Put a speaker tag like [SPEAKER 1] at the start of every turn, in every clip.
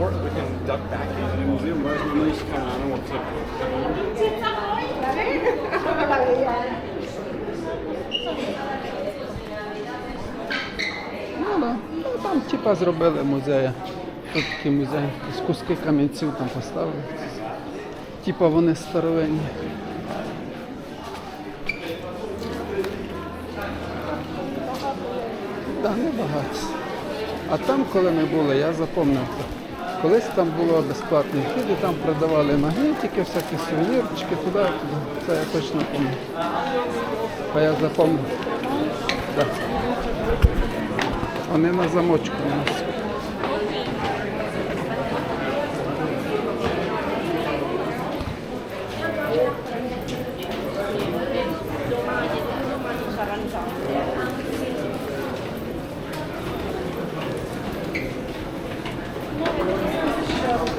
[SPEAKER 1] port, we can duck back in. Museum var men hiç
[SPEAKER 2] kararım olacak.
[SPEAKER 3] Ну, ну, там типа зробили музеї. Тут такий музей. З куски камінців там поставили. Типа вони старовинні. Та да, не багато. А там, коли ми були, я запомнив. Колись там було безплатний вхід, і там продавали магнітики, всякі сувенірчики, туди, туди. Це я точно пам'ятаю. А я запам'ятаю. Вони на замочку у нас.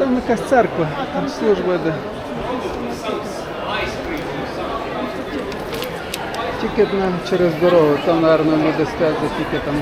[SPEAKER 3] там якась церква, там служба йде. Тільки нам через дорогу, там, мабуть, стоять тільки там